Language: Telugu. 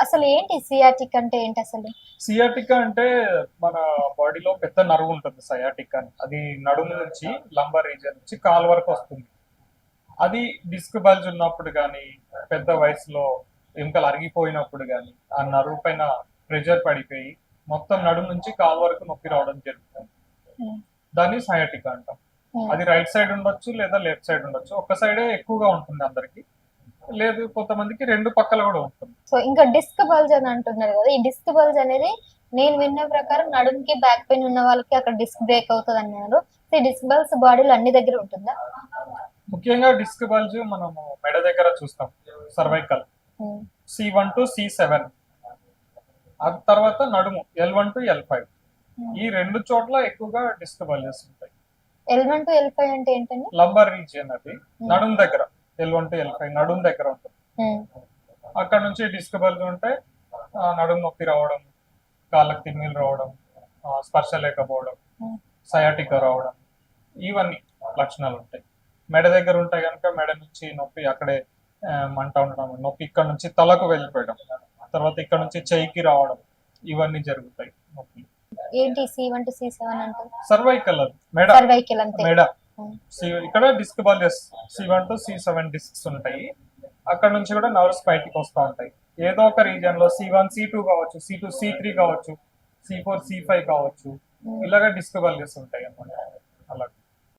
అసలు ఏంటి సియాటిక్ అంటే ఏంటి అసలు? సియాటికా అంటే మన బాడీలో పెద్ద నరువు ఉంటుంది సయాటిక్ అని. అది నడుము నుంచి లంబర్ రీజియన్ నుంచి కాల్ వరకు వస్తుంది. అది డిస్క్ బల్జ్ ఉన్నప్పుడు కానీ పెద్ద వయసులో ఎముకలు అరిగిపోయినప్పుడు కానీ ఆ నరువు పైన ప్రెషర్ పడిపోయి మొత్తం నడుము నుంచి కాల్ వరకు నొప్పి రావడం జరుగుతుంది. దాన్ని సయాటిక్ అంటాం. అది రైట్ సైడ్ ఉండొచ్చు లేదా లెఫ్ట్ సైడ్ ఉండొచ్చు. ఒక సైడే ఎక్కువగా ఉంటుంది అందరికి. లేదు కొంతమందికి రెండు పక్కల కూడా ఉంటుంది. సో ఇంకా డిస్క్ బల్జ్ అని అంటున్నారు కదా ఈ డిస్క్ బల్జ్ అనేది నేను విన్న ప్రకారం నడుముకి బ్యాక్ పెయిన్ ఉన్న వాళ్ళకి అక్కడ డిస్క్ బ్రేక్ అవుతుంది అన్నారు. సో డిస్క్ బల్జ్ బాడీలో అన్ని దగ్గర ఉంటుందా? ముఖ్యంగా డిస్క్ బల్జ్ మనము మెడ దగ్గర చూస్తాం cervical. C one to C seven. ఆ తర్వాత నడుము L one to L five. ఈ రెండు చోట్ల ఎక్కువగా డిస్క్ బల్జెస్ ఉంటాయి. L one to L five అంటే ఏంటండి? లంబర్ రీజియన్ అది నడుము దగ్గర. L one to L five నడుము దగ్గర ఉంటుంది. ఉమ్. అక్కడ నుంచి డిస్క్ బల్జ్ ఉంటే నడుము నొప్పి రావడం కాళ్ళకి తిమ్మిలు రావడం స్పర్శ లేకపోవడం. సయాటిక రావడం ఇవన్నీ లక్షణాలు ఉంటాయి. మెడ దగ్గర ఉంటాయి కనుక మెడ నుంచి నొప్పి అక్కడే మంట ఉండడం నొప్పి ఇక్కడ నుంచి తలకు వెళ్ళిపోయడం తర్వాత ఇక్కడ నుంచి చెయ్యికి రావడం ఇవన్నీ జరుగుతాయి నొప్పి ఏంటి C one to C seven అంటే? సర్వైకల్ అది. మెడ. సర్వైకల్ అంతే. మెడ. ఇక్కడ disc bulges C one to C seven discs ఉంటాయి. అక్కడ నుంచి కూడా నర్వ్స్ బయటికి వస్తూ ఉంటాయి. ఏదో ఒక రీజియన్లో సి వన్ సి టూ కావచ్చు సి టూ సి త్రీ కావచ్చు సి ఫోర్ సి ఫైవ్ కావచ్చు ఇలాగ డిస్క్ బల్జెస్ ఉంటాయి అన్నమాట.